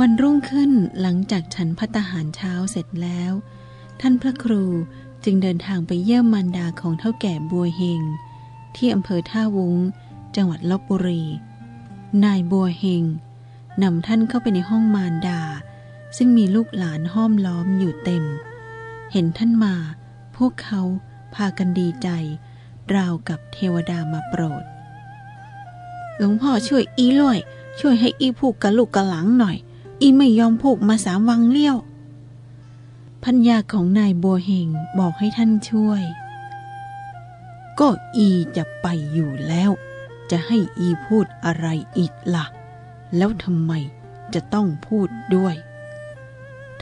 วันรุ่งขึ้นหลังจากฉันพัตตาหารเช้าเสร็จแล้ว ท่านพระครูจึงเดินทางไปเยี่ยมมารดาของเท่าแก่บัวเฮง ที่อำเภอท่าวุ้ง จังหวัดลบบุรี นายบัวเฮงนำท่านเข้าไปในห้องมารดา ซึ่งมีลูกหลานห้อมล้อมอยู่เต็ม เห็นท่านมา พวกเขาพากันดีใจ ราวกับเทวดามาโปรด หลวงพ่อช่วยอีล่วยช่วยให้อีผูกกระลูกกระหลังหน่อย อีไม่ยอมผูกมาสามวังเลี้ยวพัญญาของนายบัวเฮงบอกให้ท่านช่วย ก็อีจะไปอยู่แล้ว จะให้อีพูดอะไรอีกละ่ะ แล้วทำไมจะต้องพูดด้วย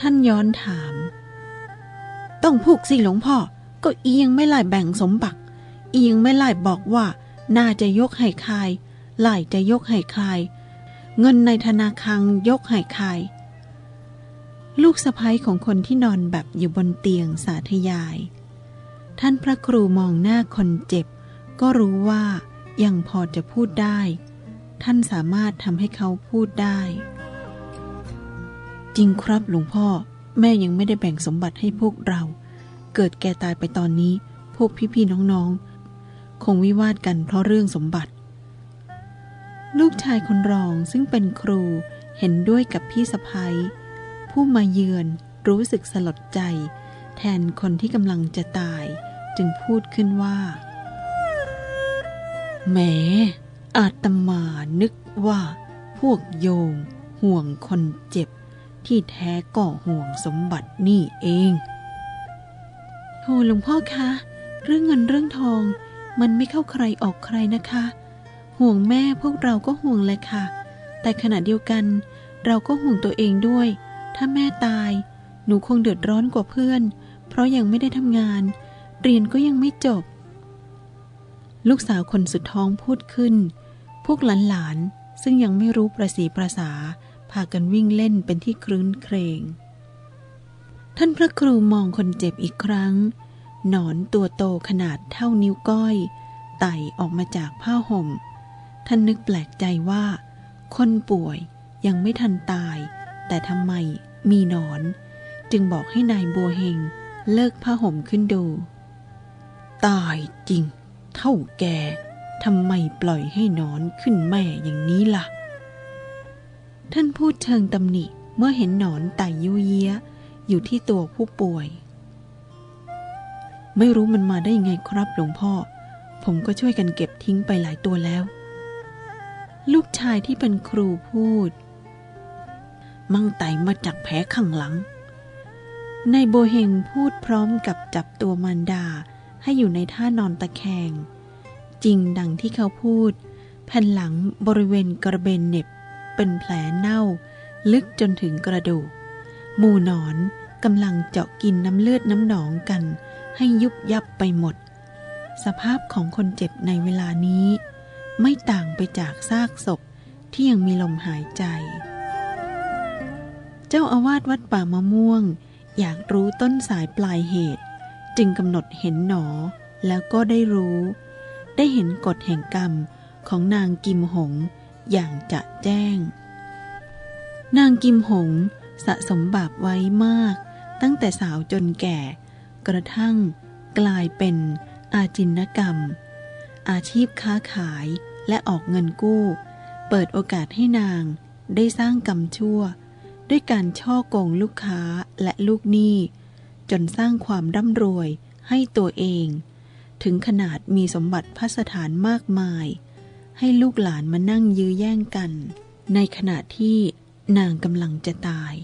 ท่านย้อนถาม ต้องพูกสิหลวงพ่อ ก็อียังไม่ไล่แบ่งสมบัติอียังไม่ไล่บอกว่า น่าจะยกให้ใครไล่จะยกให้ใคร เงินในธนาคารยกห้ใครลูกสะพ้ยของคนที่นอนแบบอยู่บนเตียงสาธยาย ท่านพระครูมองหน้าคนเจ็บ ก็รู้ว่ายังพอจะพูดได้ ท่านสามารถทำให้เขาพูดได้ จริงครับหลวงพ่อแม่ยังไม่ได้แบ่งสมบัติให้พวกเรา เกิดแก่ตายไปตอนนี้ พวกพี่ๆน้องๆ คงวิวาทกันเพราะเรื่องสมบัติ ลูกชายคนรองซึ่งเป็นครูเห็นด้วยกับพี่สะพ้ยผู้มาเยือนรู้สึกสลดใจ แทนคนที่กำลังจะตาย จึงพูดขึ้นว่าแหมอาตมานึกว่าพวกโยมห่วงคนเจ็บ ที่แท้ก็ห่วงสมบัตินี่เองโธหลวงพ่อคะ เรื่องเงินเรื่องทอง มันไม่เข้าใครออกใครนะคะ ห่วงแม่พวกเราก็ห่วงแหละค่ะ แต่ขณะเดียวกัน เราก็ห่วงตัวเองด้วย ถ้าแม่ตาย หนูคงเดือดร้อนกว่าเพื่อน เพราะยังไม่ได้ทำงาน เรียนก็ยังไม่จบ ลูกสาวคนสุดท้องพูดขึ้น พวกหลานๆ ซึ่งยังไม่รู้ประสีประสาพากันวิ่งเล่นเป็นที่ครื้นเครง ท่านพระครูมองคนเจ็บอีกครั้ง หนอนตัวโตขนาดเท่านิ้วก้อย ไต่ออกมาจากผ้าห่ม ท่านนึกแปลกใจว่า คนป่วยยังไม่ทันตาย แต่ทำไมมีหนอน จึงบอกให้นายบัวเฮงเลิกผ้าห่มขึ้นดู ตายจริง เท่าแกทำไมปล่อยให้นอนขึ้นแม่อย่างนี้ล่ะ ท่านพูดเชิงตำหนิเมื่อเห็นหนอนไต่ยุเยียอยู่ที่ตัวผู้ป่วย ไม่รู้มันมาได้ยังไงครับหลวงพ่อ ผมก็ช่วยกันเก็บทิ้งไปหลายตัวแล้ว ลูกชายที่เป็นครูพูด มั่งไตมาจากแผลข้างหลังในายโบเฮงพูดพร้อมกับจับตัวมารดาให้อยู่ในท่านอนตะแคง จริงดังที่เขาพูด แผ่นหลังบริเวณกระเบนเน็บ เป็นแผลเน่า ลึกจนถึงกระดูก หมู่นอนกำลังเจาะกินน้ำเลือดน้ำหนองกัน ให้ยุบยับไปหมด สภาพของคนเจ็บในเวลานี้ ไม่ต่างไปจากซากศพที่ยังมีลมหายใจ เจ้าอาวาสวัดป่ามะม่วง อยากรู้ต้นสายปลายเหตุ จึงกำหนดเห็นหนอ แล้วก็ได้รู้ ได้เห็นกฎแห่งกรรมของนางกิมหงอย่างจะแจ้ง นางกิมหงสะสมบาปไว้มาก ตั้งแต่สาวจนแก่ กระทั่งกลายเป็นอาจินกรรม อาชีพค้าขาย และออกเงินกู้ เปิดโอกาสให้นางได้สร้างกรรมชั่ว ด้วยการช่อโกงลูกค้าและลูกหนี้ จนสร้างความร่ำรวยให้ตัวเอง ถึงขนาดมีสมบัติพัสถานมากมาย ให้ลูกหลานมานั่งยื้อแย่งกัน ในขณะที่นางกำลังจะตาย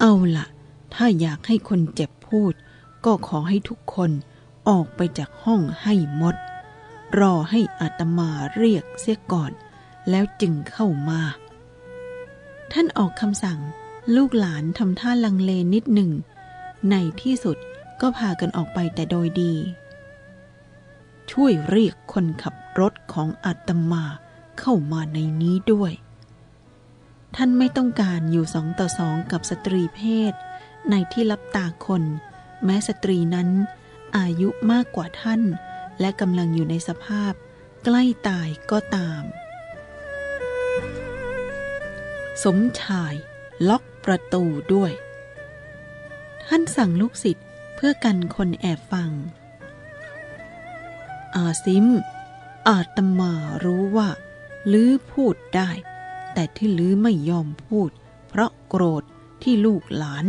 เอาละ่ะ ถ้าอยากให้คนเจ็บพูด ก็ขอให้ทุกคนออกไปจากห้องให้หมด รอให้อาตมาเรียกเสียก่อน แล้วจึงเข้ามา ท่านออกคำสั่งลูกหลานทำท่าลังเลนิดหนึ่ง ในที่สุดก็พากันออกไปแต่โดยดี ช่วยเรียกคนขับรถของอาตมาเข้ามาในนี้ด้วย ท่านไม่ต้องการอยู่สองต่อสองกับสตรีเพศ ในที่รับตาคน แม้สตรีนั้นอายุมากกว่าท่าน และกำลังอยู่ในสภาพใกล้ตายก็ตาม สมชายล็อกประตูด้วย ท่านสั่งลูกศิษย์เพื่อกันคนแอบฟัง อาซิม อาตมารู้ว่า ลือพูดได้ แต่ที่ลือไม่ยอมพูด เพราะโกรธที่ลูกหลาน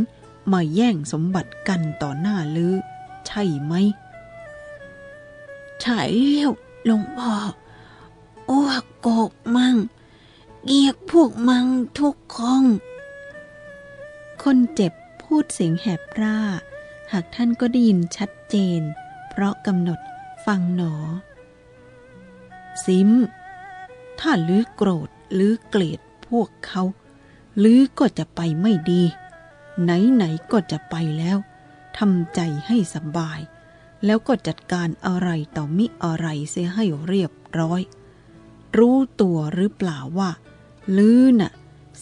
มาแย่งสมบัติกันต่อหน้าลือ ใช่ไหม ใช่แล้วหลวงพ่ออ้วกโกกมังเกียกพวกมังทุกคง คนเจ็บพูดเสียงแหบร่า หากท่านก็ได้ยินชัดเจน เพราะกำหนดฟังหนอ ซิม ถ้าลือโกรธหรือเกลียดพวกเขาลือก็จะไปไม่ดี ไหนๆก็จะไปแล้วทำใจให้สบาย แล้วก็จัดการอะไรต่อมิอะไรเสียให้เรียบร้อย รู้ตัวหรือเปล่าว่า ลือน่ะ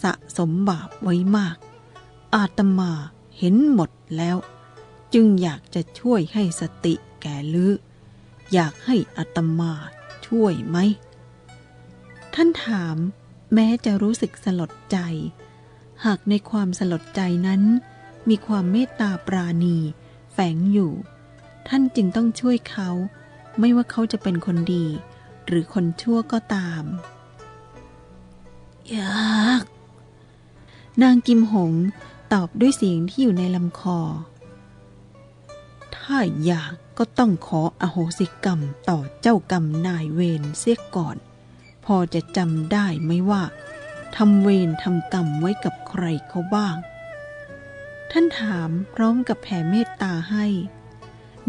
สะสมบาปไว้มาก อาตมาเห็นหมดแล้ว จึงอยากจะช่วยให้สติแก่ลืออยากให้อาตมาช่วยไหม ท่านถามแม้จะรู้สึกสลดใจ หากในความสลดใจนั้น มีความเมตตาปราณี แฝงอยู่ ท่านจึงต้องช่วยเขา ไม่ว่าเขาจะเป็นคนดี หรือคนชั่วก็ตามอยากนางกิมหงตอบด้วยเสียงที่อยู่ในลำคอ ถ้าอยากก็ต้องขออโหสิกรรมต่อเจ้ากรรมนายเวรเสียก่อน พอจะจำได้ไหมว่าทำเวรทำกรรมไว้กับใครเขาบ้าง ท่านถามพร้อมกับแผ่เมตตาให้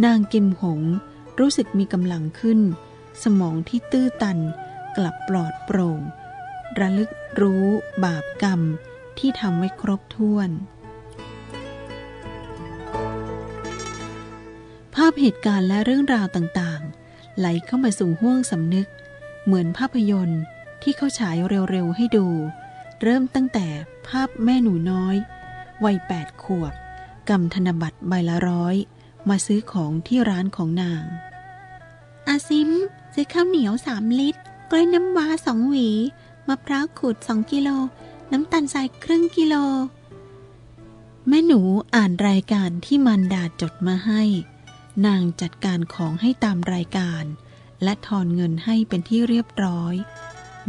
นางกิมหง รู้สึกมีกำลังขึ้น สมองที่ตื้อตันกลับปลอดโปร่ง ระลึกรู้บาปกรรมที่ทำไว้ครบถ้วน ภาพเหตุการณ์และเรื่องราวต่างๆ ไหลเข้ามาสู่ห้วงสำนึก เหมือนภาพยนตร์ที่เขาฉายเร็วๆให้ดู เริ่มตั้งแต่ภาพแม่หนูน้อย วัยแปดขวบกำธนบัตรใบละร้อย มาซื้อของที่ร้านของนาง อาซิมซื้อข้าวเหนียวสามลิตร กล้วยน้ำว้าสองหวีมะพร้าวขูดสองกิโล น้ำตาลทรายครึ่งกิโล แม่หนูอ่านรายการที่มันดาจดมาให้ นางจัดการของให้ตามรายการ และทอนเงินให้เป็นที่เรียบร้อย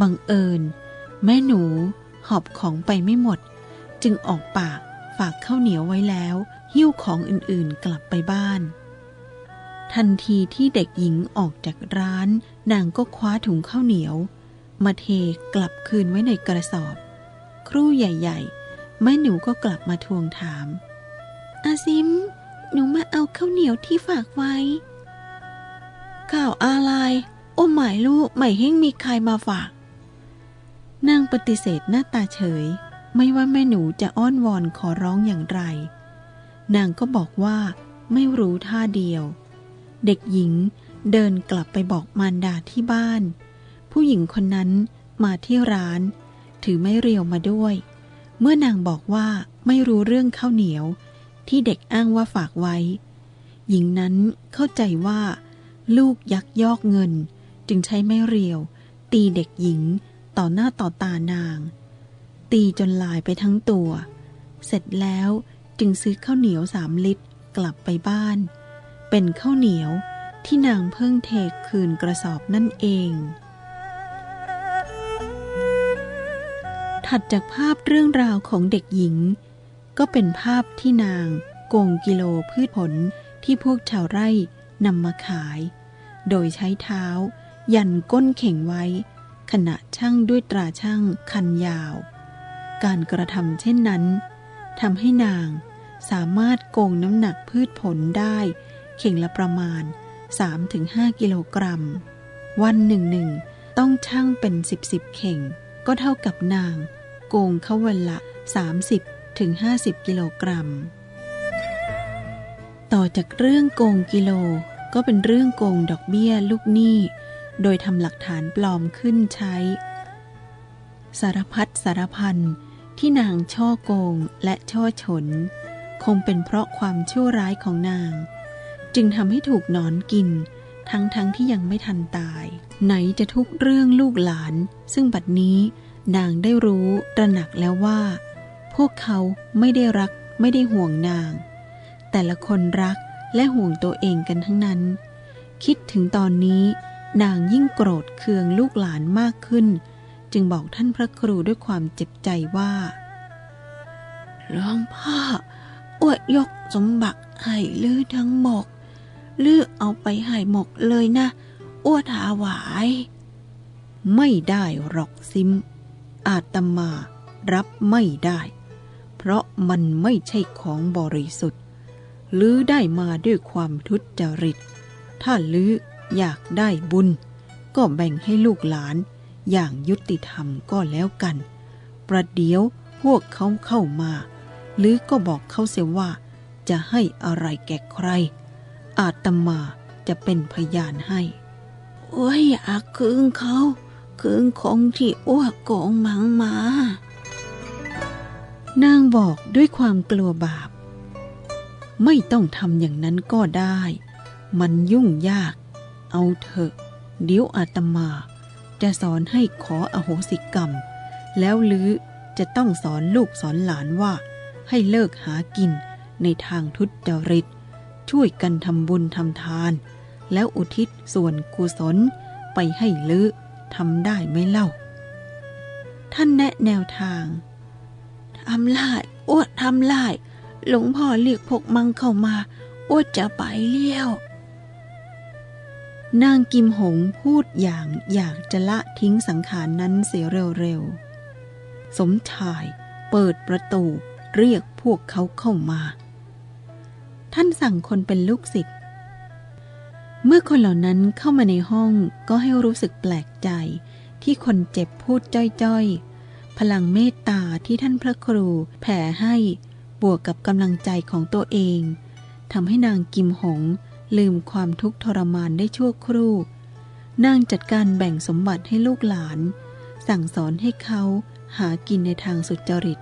บังเอิญ แม่หนูหอบของไปไม่หมด จึงออกปากฝากข้าวเหนียวไว้แล้ว หิ้วของอื่นๆกลับไปบ้าน ทันทีที่เด็กหญิงออกจากร้าน นางก็คว้าถุงข้าวเหนียว มาเทกลับคืนไว้ในกระสอบ ครู่ใหญ่ๆ แม่หนูก็กลับมาทวงถาม อาซิม หนูมาเอาข้าวเหนียวที่ฝากไว้ข่าวอะไรโอ้หมายลูกไม่เห็งมีใครมาฝาก นางปฏิเสธหน้าตาเฉย ไม่ว่าแม่หนูจะอ้อนวอนขอร้องอย่างไร นางก็บอกว่าไม่รู้ท่าเดียว เด็กหญิงเดินกลับไปบอกมารดาที่บ้าน ผู้หญิงคนนั้นมาที่ร้าน ถือไม้เรียวมาด้วย เมื่อนางบอกว่าไม่รู้เรื่องข้าวเหนียว ที่เด็กอ้างว่าฝากไว้ หญิงนั้นเข้าใจว่า ลูกยักยอกเงิน จึงใช้ไม้เรียว ตีเด็กหญิงต่อหน้าต่อตานาง ตีจนลายไปทั้งตัว เสร็จแล้ว จึงซื้อข้าวเหนียวสามลิตรกลับไปบ้าน เป็นข้าวเหนียวที่นางเพิ่งเทคืนกระสอบนั่นเอง ถัดจากภาพเรื่องราวของเด็กหญิง ก็เป็นภาพที่นางโกงกิโลพืชผลที่พวกชาวไร่นำมาขาย โดยใช้เท้า ยันก้นเข่งไว้ ขณะช่างด้วยตราช่างคันยาว การกระทำเช่นนั้นทำให้นาง สามารถโกงน้ำหนักพืชผลได้เข่งละประมาณ 3-5 กิโลกรัม วันหนึ่งหนึ่งต้องช่างเป็น 10สิบเข่ง ก็เท่ากับนาง โกงเขาวันละ 30-50 กิโลกรัม ต่อจากเรื่องโกงกิโลก็เป็นเรื่องโกงดอกเบี้ยลูกหนี้ โดยทำหลักฐานปลอมขึ้นใช้ สารพัดสารพันที่นางช่อโกงและช่อฉน คงเป็นเพราะความชั่วร้ายของนาง จึงทำให้ถูกหนอนกิน ทั้งๆทที่ยังไม่ทันตาย ไหนจะทุกเรื่องลูกหลาน ซึ่งบัดนี้นางได้รู้ตระหนักแล้วว่า พวกเขาไม่ได้รักไม่ได้ห่วงนาง แต่ละคนรักและห่วงตัวเองกันทั้งนั้น คิดถึงตอนนี้ นางยิ่งโกรธเคืองลูกหลานมากขึ้น จึงบอกท่านพระครูด้วยความเจ็บใจว่าหลวงพ่อ อวดยกสมบัติให้ลือทั้งหมกลือเอาไปให้หมกเลยนะอ้วถาวาย ไม่ได้หรอกซิม อาตมารับไม่ได้ เพราะมันไม่ใช่ของบริสุทธิ์ลือได้มาด้วยความทุจริต ถ้าลืออยากได้บุญ ก็แบ่งให้ลูกหลานอย่างยุติธรรมก็แล้วกัน ประเดี๋ยวพวกเขาเข้ามา ลือก็บอกเขาเสียว่าจะให้อะไรแก่ใคร อาตมาจะเป็นพยานให้อ้วยอยากคืนเขาคืนของที่อ้วกโกงมังมา นางบอกด้วยความกลัวบาป ไม่ต้องทำอย่างนั้นก็ได้ มันยุ่งยาก เอาเถอะ เดี๋ยวอาตมา จะสอนให้ขออโหสิกรรม แล้วลือจะต้องสอนลูกสอนหลานว่า ให้เลิกหากินในทางทุจริต ช่วยกันทำบุญทำทาน แล้วอุทิศส่วนกุศลไปให้ลือทำได้ไหมเล่า ท่านแนะแนวทางทำลายอ้วดทำลาย หลวงพ่อเรียกพวกมังเข้ามาอ้วดจะไปเลี้ยวนางกิมหงพูดอย่างอยากจะละทิ้งสังขารนนั้นเสียเร็วๆ สมชายเปิดประตู เรียกพวกเขาเข้ามา ท่านสั่งคนเป็นลูกศิษย์ เมื่อคนเหล่านั้นเข้ามาในห้องก็ให้รู้สึกแปลกใจ ที่คนเจ็บพูดจ้อยๆ พลังเมตตาที่ท่านพระครูแผ่ให้บวกกับกำลังใจของตัวเองทำให้นางกิมหงลืมความทุกข์ทรมานได้ชั่วครู่ นางจัดการแบ่งสมบัติให้ลูกหลาน สั่งสอนให้เขาหากินในทางสุจริต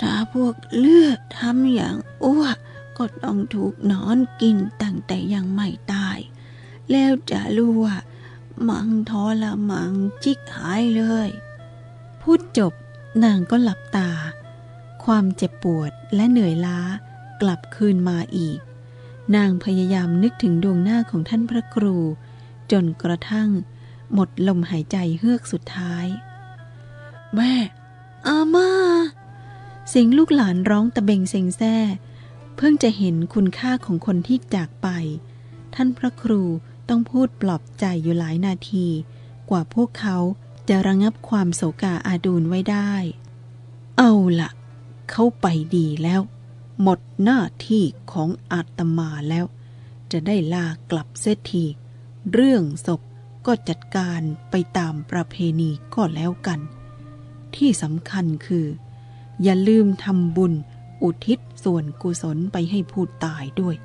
ถ้าพวกเลือดทำอย่างอ้วกก็ต้องถูกนอนกินตั้งแต่ยังไม่ตาย แล้วจะรู้ว่า มังทอละมังจิกหายเลย พูดจบนางก็หลับตา ความเจ็บปวดและเหนื่อยล้ากลับคืนมาอีก นางพยายามนึกถึงดวงหน้าของท่านพระครู จนกระทั่ง หมดลมหายใจเฮือกสุดท้าย แม่อาม่า เสียงลูกหลานร้องตะเบงเซ็งแซ่ เพิ่งจะเห็นคุณค่าของคนที่จากไป ท่านพระครูต้องพูดปลอบใจอยู่หลายนาที กว่าพวกเขาจะระงับความโศกาอาดูลไว้ได้ เอาละเขาไปดีแล้ว หมดหน้าที่ของอาตมาแล้ว จะได้ลากลับเสียที เรื่องศพก็จัดการไปตามประเพณีก็แล้วกัน ที่สำคัญคือ อย่าลืมทำบุญ อุทิศส่วนกุศลไปให้ผู้ตายด้วย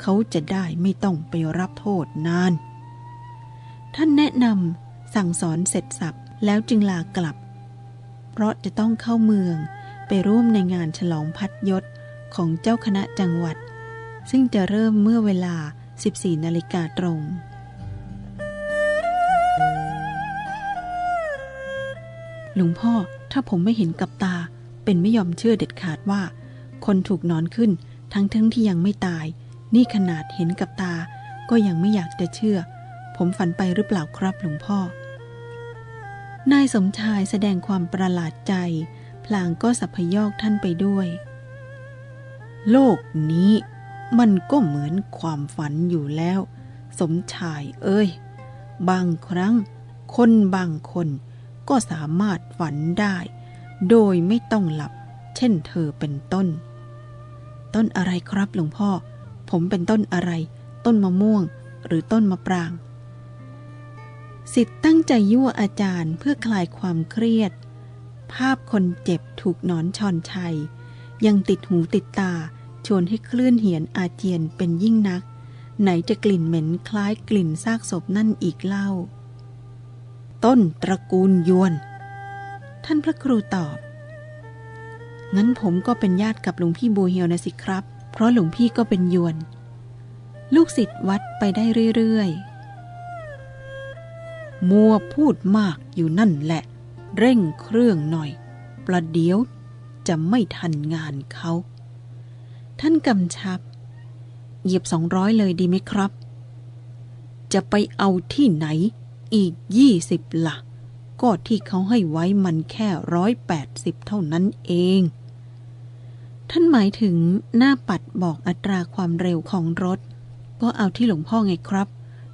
เขาจะได้ไม่ต้องไปรับโทษนาน ท่านแนะนำสั่งสอนเสร็จสับแล้วจึงลากลับ เพราะจะต้องเข้าเมืองไปร่วมในงานฉลองพัดยศของเจ้าคณะจังหวัด ซึ่งจะเริ่มเมื่อเวลา 14 นาฬิกาตรง หลวงพ่อถ้าผมไม่เห็นกับตา เป็นไม่ยอมเชื่อเด็ดขาดว่า คนถูกนอนขึ้นทั้งทั้งที่ยังไม่ตาย นี่ขนาดเห็นกับตา ก็ยังไม่อยากจะเชื่อ ผมฝันไปหรือเปล่าครับหลวงพ่อ นายสมชายแสดงความประหลาดใจ พลางก็สัพยอกท่านไปด้วย โลกนี้มันก็เหมือนความฝันอยู่แล้ว สมชายเอ้ย บางครั้ง คนบางคนก็สามารถฝันได้ โดยไม่ต้องหลับ เช่นเธอเป็นต้น ต้นอะไรครับหลวงพ่อ ผมเป็นต้นอะไร ต้นมะม่วง หรือต้นมะปรางสิทธิ์ตั้งใจยั่วอาจารย์เพื่อคลายความเครียด ภาพคนเจ็บถูกนอนชอนชัย ยังติดหูติดตา ชวนให้คลื่นเหียนอาเจียนเป็นยิ่งนัก ไหนจะกลิ่นเหม็นคล้ายกลิ่นซากศพนั่นอีกเล่า ต้นตระกูลยวน ท่านพระครูตอบ งั้นผมก็เป็นญาติกับหลวงพี่บูเฮียวนะสิครับ เพราะหลวงพี่ก็เป็นยวน ลูกศิษย์วัดไปได้เรื่อยๆ มัวพูดมากอยู่นั่นแหละ เร่งเครื่องหน่อย ประเดี๋ยวจะไม่ทันงานเขา ท่านกำชับ เหยียบสองร้อยเลยดีไหมครับ จะไปเอาที่ไหนอีกยี่สิบละ่ะ ก็ที่เขาให้ไว้มันแค่ร้อยแปดสิบเท่านั้นเอง ท่านหมายถึงหน้าปัดบอกอัตราความเร็วของรถ ก็เอาที่หลวงพ่อไงครับ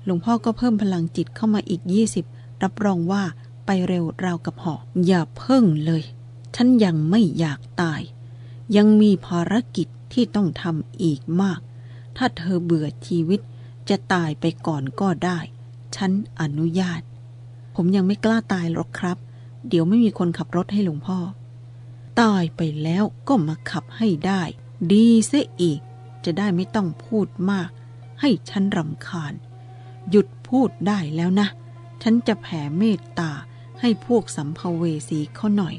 หลวงพ่อก็เพิ่มพลังจิตเข้ามาอีกยี่สิบรับรองว่าไปเร็วราวกับหอกอย่าเพิ่งเลย ฉันยังไม่อยากตาย ยังมีภารกิจที่ต้องทำอีกมาก ถ้าเธอเบื่อชีวิตจะตายไปก่อนก็ได้ ฉันอนุญาต ผมยังไม่กล้าตายหรอกครับ เดี๋ยวไม่มีคนขับรถให้หลวงพ่อ ตายไปแล้วก็มาขับให้ได้ ดีเสียอีก จะได้ไม่ต้องพูดมาก ให้ฉันรำคาญ หยุดพูดได้แล้วนะ ฉันจะแผ่เมตตาให้พวกสัมภเวสีเขาหน่อย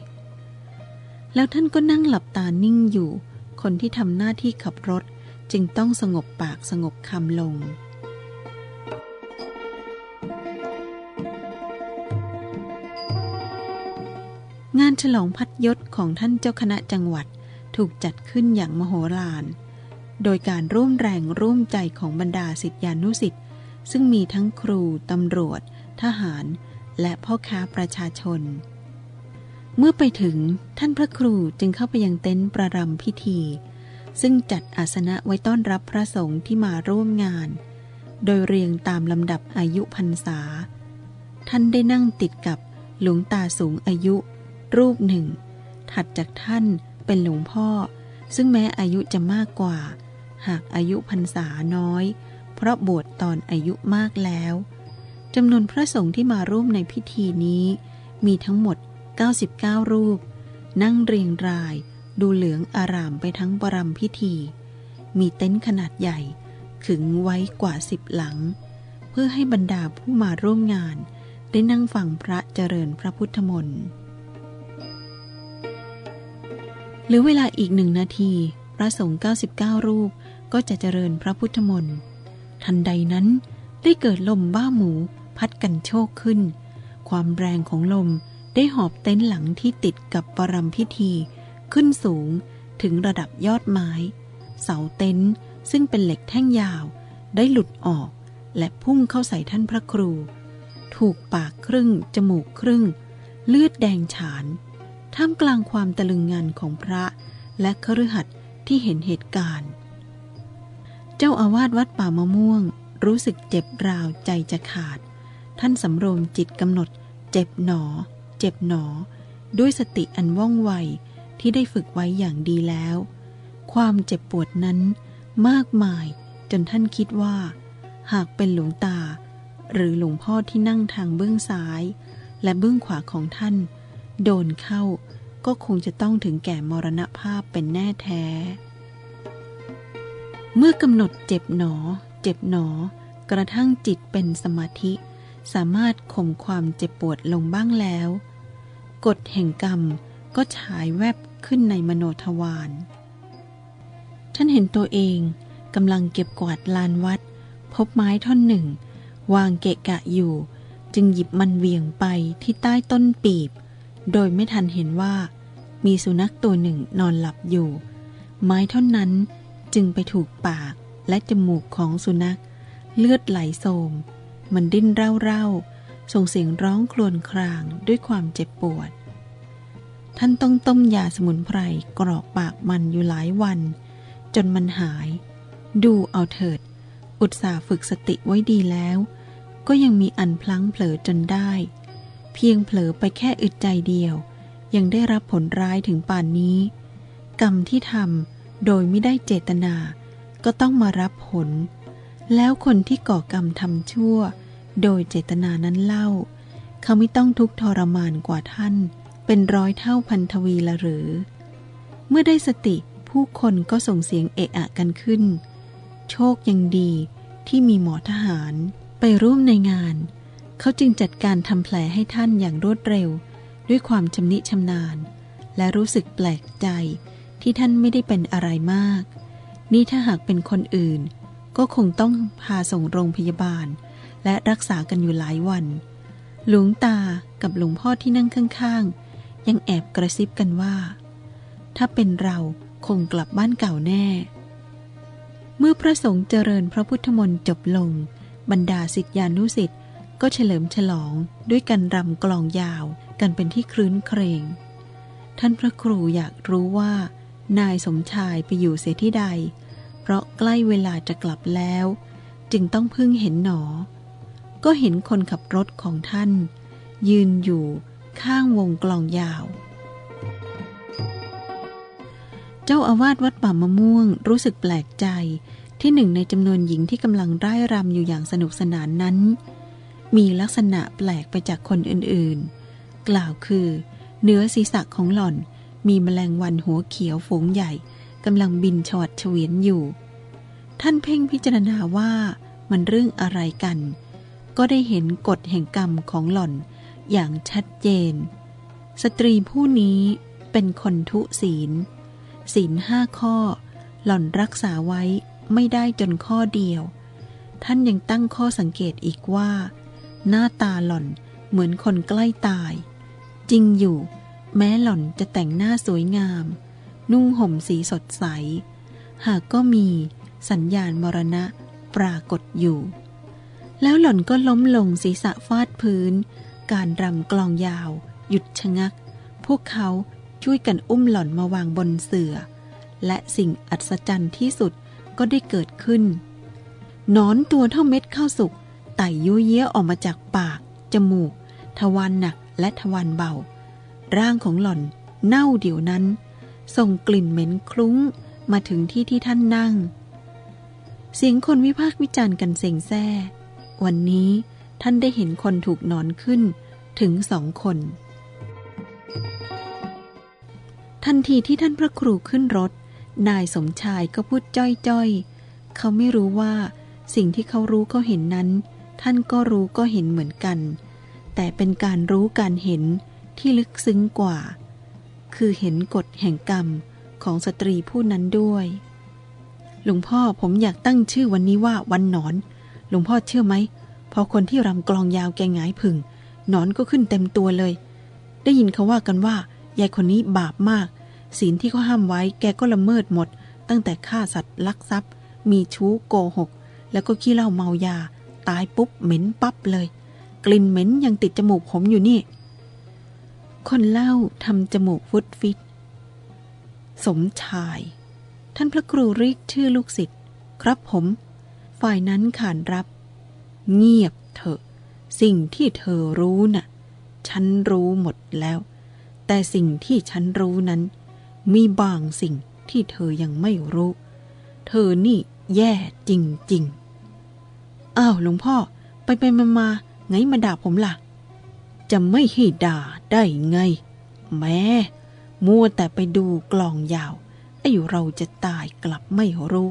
แล้วท่านก็นั่งหลับตานิ่งอยู่ คนที่ทำหน้าที่ขับรถจึงต้องสงบปากสงบคำลง ฉลองพัดยศของท่านเจ้าคณะจังหวัดถูกจัดขึ้นอย่างมโหฬาร โดยการร่วมแรงร่วมใจของบรรดาศิษยานุศิษย์ซึ่งมีทั้งครู ตำรวจ ทหาร และพ่อค้าประชาชน เมื่อไปถึงท่านพระครูจึงเข้าไปยังเต็นท์ประรำพิธี ซึ่งจัดอาสนะไว้ต้อนรับพระสงฆ์ที่มาร่วมงาน โดยเรียงตามลำดับอายุพรรษา ท่านได้นั่งติดกับหลวงตาสูงอายุ รูปหนึ่ง ถัดจากท่านเป็นหลวงพ่อ ซึ่งแม้อายุจะมากกว่า หากอายุพรรษาน้อย เพราะบวชตอนอายุมากแล้วจำนวนพระสงฆ์ที่มาร่วมในพิธีนี้ มีทั้งหมด 99 รูป นั่งเรียงรายดูเหลืองอารามไปทั้งบรมพิธี มีเต็นท์ขนาดใหญ่ ขึงไว้กว่าสิบหลัง เพื่อให้บรรดาผู้มาร่วมงาน ได้นั่งฟังพระเจริญพระพุทธมนต์ หลือเวลาอีกหนึ่งนาที พระสงฆ์99 รูปก็จะเจริญพระพุทธมนต์ ทันใดนั้นได้เกิดลมบ้าหมูพัดกันโชกขึ้น ความแรงของลมได้หอบเต็นท์หลังที่ติดกับปรำพิธี ขึ้นสูงถึงระดับยอดไม้ เสาเต็นท์ซึ่งเป็นเหล็กแท่งยาวได้หลุดออก และพุ่งเข้าใส่ท่านพระครู ถูกปากครึ่ง จมูกครึ่ง เลือดแดงฉาน ท่ามกลางความตะลึงงานของพระและคฤหัสถ์ที่เห็นเหตุการณ์ เจ้าอาวาสวัดป่ามะม่วงรู้สึกเจ็บราวใจจะขาด ท่านสำรวมจิตกำหนด เจ็บหนอ เจ็บหนอ ด้วยสติอันว่องไวที่ได้ฝึกไว้อย่างดีแล้ว ความเจ็บปวดนั้นมากมายจนท่านคิดว่า หากเป็นหลวงตา หรือหลวงพ่อที่นั่งทางเบื้องซ้าย และเบื้องขวาของท่าน โดนเข้าก็คงจะต้องถึงแก่มรณภาพเป็นแน่แท้ เมื่อกำหนดเจ็บหนอ เจ็บหนอ กระทั่งจิตเป็นสมาธิ สามารถข่มความเจ็บปวดลงบ้างแล้ว กฎแห่งกรรมก็ฉายแวบขึ้นในมโนทวารท่านเห็นตัวเองกำลังเก็บกวาดลานวัด พบไม้ท่อนหนึ่ง วางเกะกะอยู่ จึงหยิบมันเวียงไปที่ใต้ต้นปีบ โดยไม่ทันเห็นว่า มีสุนัขตัวหนึ่งนอนหลับอยู่ ไม้ท่อนนั้นจึงไปถูกปากและจมูกของสุนัข เลือดไหลโสม มันดิ้นเร่าๆ ส่งเสียงร้องครวญครางด้วยความเจ็บปวด ท่านต้องต้มยาสมุนไพรกรอกปากมันอยู่หลายวัน จนมันหาย ดูเอาเถิด อุตส่าห์ฝึกสติไว้ดีแล้ว ก็ยังมีอันพลั้งเผลอจนได้ เพียงเผลอไปแค่อึดใจเดียว ยังได้รับผลร้ายถึงป่านนี้ กรรมที่ทำโดยไม่ได้เจตนา ก็ต้องมารับผล แล้วคนที่ก่อกรรมทำชั่ว โดยเจตนานั้นเล่า เขาไม่ต้องทุกข์ทรมานกว่าท่าน เป็นร้อยเท่าพันทวีละหรือ เมื่อได้สติผู้คนก็ส่งเสียงเอะอะกันขึ้น โชคยังดีที่มีหมอทหารไปร่วมในงาน เขาจึงจัดการทำแผลให้ท่านอย่างรวดเร็ว ด้วยความชำนิชำนาญ และรู้สึกแปลกใจที่ท่านไม่ได้เป็นอะไรมาก นี่ถ้าหากเป็นคนอื่น ก็คงต้องพาส่งโรงพยาบาล และรักษากันอยู่หลายวัน หลวงตากับหลวงพ่อที่นั่งข้างๆ ยังแอบกระซิบกันว่า ถ้าเป็นเราคงกลับบ้านเก่าแน่ เมื่อพระสงฆ์เจริญพระพุทธมนต์จบลง บรรดาสิทธิานุสิทธิ์ ก็เฉลิมฉลองด้วยการรำกลองยาวกันเป็นที่ครื้นเครง ท่านพระครูอยากรู้ว่า นายสมชายไปอยู่เสียที่ใด เพราะใกล้เวลาจะกลับแล้ว จึงต้องพึ่งเห็นหนอ ก็เห็นคนขับรถของท่าน ยืนอยู่ข้างวงกลองยาว เจ้าอาวาสวัดป่ามะม่วงรู้สึกแปลกใจที่หนึ่งในจำนวนหญิงที่กำลังร่ายรำอยู่อย่างสนุกสนานนั้น มีลักษณะแปลกไปจากคนอื่นๆ กล่าวคือเนื้อศีรษะของหล่อนมีแมลงวันหัวเขียวฝูงใหญ่กำลังบินชวัดเฉวียนอยู่ ท่านเพ่งพิจารณาว่ามันเรื่องอะไรกัน ก็ได้เห็นกฎแห่งกรรมของหล่อนอย่างชัดเจน สตรีผู้นี้เป็นคนทุศีล ศีลห้าข้อ หล่อนรักษาไว้ไม่ได้จนข้อเดียว ท่านยังตั้งข้อสังเกตอีกว่า หน้าตาหล่อนเหมือนคนใกล้ตาย จริงอยู่ แม้หล่อนจะแต่งหน้าสวยงาม นุ่งห่มสีสดใส หากก็มีสัญญาณมรณะปรากฏอยู่ แล้วหล่อนก็ล้มลงศีรษะฟาดพื้น การรำกลองยาว หยุดชะงัก พวกเขาช่วยกันอุ้มหล่อนมาวางบนเสื่อ และสิ่งอัศจรรย์ที่สุดก็ได้เกิดขึ้นนอนตัวเท่าเม็ดข้าวสุก ไต่ยุ่ยเยี้ยออกมาจากปาก จมูก ทวารหนักและทวารเบา ร่างของหล่อนเน่าเดี๋ยวนั้น ส่งกลิ่นเหม็นคลุ้งมาถึงที่ที่ท่านนั่ง เสียงคนวิพากษ์วิจารณ์กันเซ็งแซ่ วันนี้ท่านได้เห็นคนถูกนอนขึ้นถึงสองคน ทันทีที่ท่านพระครูขึ้นรถ นายสมชายก็พูดจ้อยๆ เขาไม่รู้ว่าสิ่งที่เขารู้ก็เห็นนั้น ท่านก็รู้ก็เห็นเหมือนกัน แต่เป็นการรู้การเห็นที่ลึกซึ้งกว่า คือเห็นกฎแห่งกรรมของสตรีผู้นั้นด้วย หลวงพ่อผมอยากตั้งชื่อวันนี้ว่าวันหนอน หลวงพ่อเชื่อไหม พอคนที่รำกลองยาวแกงหงายผึ่งหนอนก็ขึ้นเต็มตัวเลย ได้ยินเขาว่ากันว่ายายคนนี้บาปมาก ศีลที่เขาห้ามไว้แกก็ละเมิดหมด ตั้งแต่ฆ่าสัตว์ลักทรัพย์ มีชู้โกหก แล้วก็ขี้เหล้าเมายา ตายปุ๊บเหม็นปั๊บเลย กลิ่นเหม็นยังติดจมูกผมอยู่นี่ คนเล่าทำจมูกฟุดฟิต สมชาย ท่านพระครูเรียกชื่อลูกศิษย์ครับผม ฝ่ายนั้นขานรับ เงียบเถอะ สิ่งที่เธอรู้น่ะ ฉันรู้หมดแล้ว แต่สิ่งที่ฉันรู้นั้น มีบางสิ่งที่เธอยังไม่รู้ เธอนี่แย่จริง ๆ อ้าวหลวงพ่อ ไปไปมามาไงมาด่าผมล่ะ จะไม่ให้ด่าได้ไง แม้มัวแต่ไปดูกลองยาว ไอ้เราจะตายกลับไม่รู้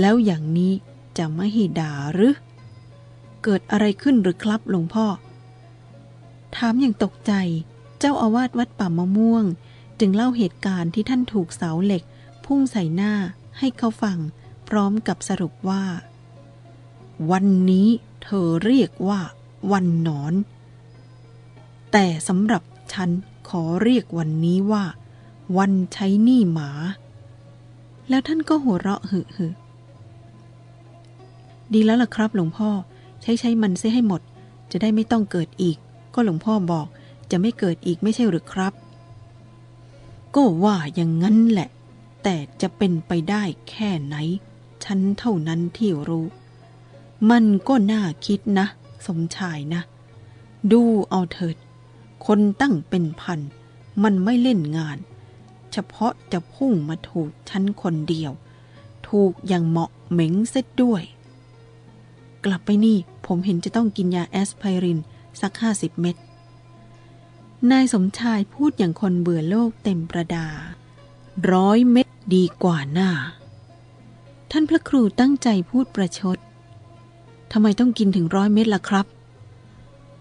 แล้วอย่างนี้จะไม่ให้ด่าหรือ เกิดอะไรขึ้นหรือครับหลวงพ่อ ถามอย่างตกใจ เจ้าอาวาสวัดป่ามะม่วง จึงเล่าเหตุการณ์ที่ท่านถูกเสาเหล็ก พุ่งใส่หน้าให้เขาฟัง พร้อมกับสรุปว่า วันนี้เธอเรียกว่าวันนอน แต่สำหรับฉันขอเรียกวันนี้ว่า วันใช้หนี้หมา แล้วท่านก็หัวเราะหึหึดีแล้วล่ะครับ หลวงพ่อใช้ใช้มันเสียให้หมด จะได้ไม่ต้องเกิดอีก ก็หลวงพ่อบอกจะไม่เกิดอีกไม่ใช่หรือครับ ก็ว่าอย่างนั้นแหละ แต่จะเป็นไปได้แค่ไหน ฉันเท่านั้นที่รู้ มันก็น่าคิดนะ สมชายนะ ดูเอาเถิด คนตั้งเป็นพัน มันไม่เล่นงาน เฉพาะจะพุ่งมาถูกฉันคนเดียว ถูกอย่างเหมาะเหม็งเส็จด้วย กลับไปนี่ผมเห็นจะต้องกินยาแอสไพรินสักห้าสิบเม็ดนายสมชายพูดอย่างคนเบื่อโลกเต็มประดา ร้อยเม็ดดีกว่าหน้า ท่านพระครูตั้งใจพูดประชด ทำไมต้องกินถึงร้อยเม็ดล่ะครับ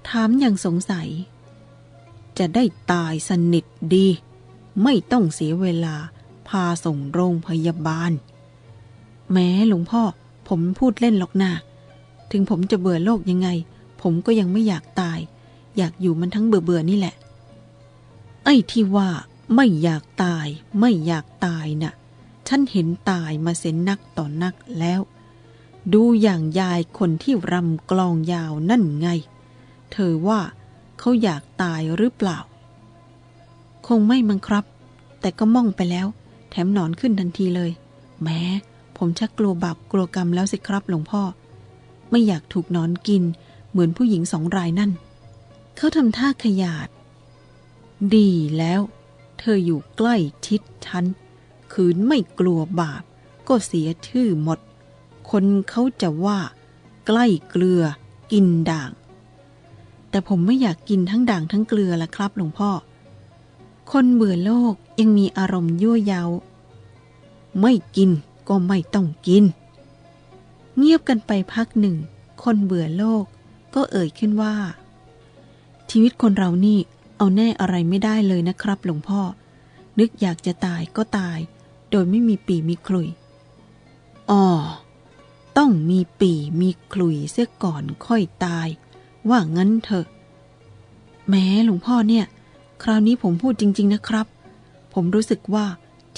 ถามอย่างสงสัย จะได้ตายสนิทดี ไม่ต้องเสียเวลา พาส่งโรงพยาบาล แม้หลวงพ่อ ผมพูดเล่นหรอกนาถึงผมจะเบื่อโลกยังไง ผมก็ยังไม่อยากตาย อยากอยู่มันทั้งเบื่อเบื่อๆนี่แหละ ไอ้ที่ว่าไม่อยากตาย ไม่อยากตายน่ะ ฉันเห็นตายมาเส้นนักต่อนักแล้ว ดูอย่างยายคนที่รำกลองยาวนั่นไง เธอว่าเขาอยากตายหรือเปล่า คงไม่มั้งครับ แต่ก็ม่องไปแล้ว แถมหนอนขึ้นทันทีเลย แม้ผมชักกลัวบาปกลัวกรรมแล้วสิครับหลวงพ่อ ไม่อยากถูกหนอนกิน เหมือนผู้หญิงสองรายนั่น เขาทำท่าขยาด ดีแล้ว เธออยู่ใกล้ชิดฉันคืนไม่กลัวบาปก็เสียชื่อหมด คนเขาจะว่า ใกล้เกลือ กินด่าง แต่ผมไม่อยากกินทั้งด่างทั้งเกลือละครับหลวงพ่อ คนเบื่อโลกยังมีอารมณ์ยั่วเยาไม่กินก็ไม่ต้องกิน เงียบกันไปพักหนึ่ง คนเบื่อโลกก็เอ่ยขึ้นว่า ชีวิตคนเรานี่เอาแน่อะไรไม่ได้เลยนะครับหลวงพ่อ นึกอยากจะตายก็ตาย โดยไม่มีปีมีคลุยอ๋อ ต้องมีปีมีคลุยเสียก่อนค่อยตาย ว่างั้นเถอะ แม้หลวงพ่อเนี่ย คราวนี้ผมพูดจริง ๆ นะครับ ผมรู้สึกว่า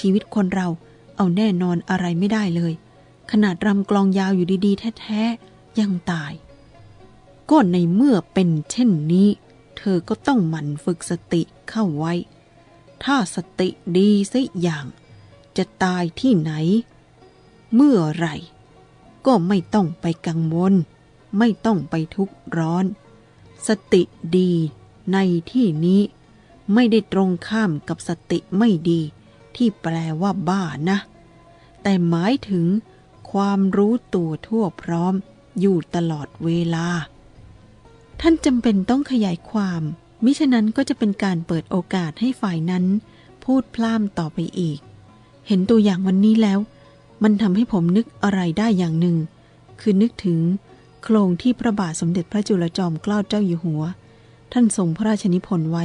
ชีวิตคนเราเอาแน่นอนอะไรไม่ได้เลย ขนาดรำกลองยาวอยู่ดีๆ แท้ๆ ยังตาย ก็ในเมื่อเป็นเช่นนี้ เธอก็ต้องหมั่นฝึกสติเข้าไว้ ถ้าสติดีสักอย่าง จะตายที่ไหน เมื่อไหร ก็ไม่ต้องไปกังวล ไม่ต้องไปทุกข์ร้อน สติดีในที่นี้ ไม่ได้ตรงข้ามกับสติไม่ดี ที่แปลว่าบ้านะ แต่หมายถึง ความรู้ตัวทั่วพร้อมอยู่ตลอดเวลา ท่านจำเป็นต้องขยายความ มิฉะนั้นก็จะเป็นการเปิดโอกาสให้ฝ่ายนั้น พูดพล่ามต่อไปอีก เห็นตัวอย่างวันนี้แล้ว มันทำให้ผมนึกอะไรได้อย่างหนึ่ง คือนึกถึงโครงที่พระบาทสมเด็จพระจุลจอมเกล้าเจ้าอยู่หัว ท่านทรงพระราชนิพนธ์ไว้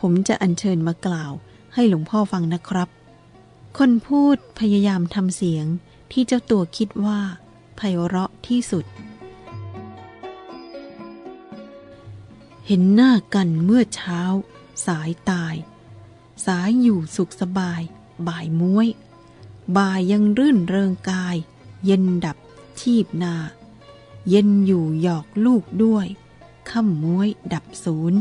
ผมจะอัญเชิญมากล่าวให้หลวงพ่อฟังนะครับ คนพูดพยายามทำเสียงที่เจ้าตัวคิดว่าไพเราะที่สุด เห็นหน้ากันเมื่อเช้า สายตาย สายอยู่สุขสบาย บ่ายม้วย บ่ายยังรื่นเริงกาย เย็นดับทีบนา เย็นอยู่หยอกลูกด้วย ค่ำม้วยดับศูนย์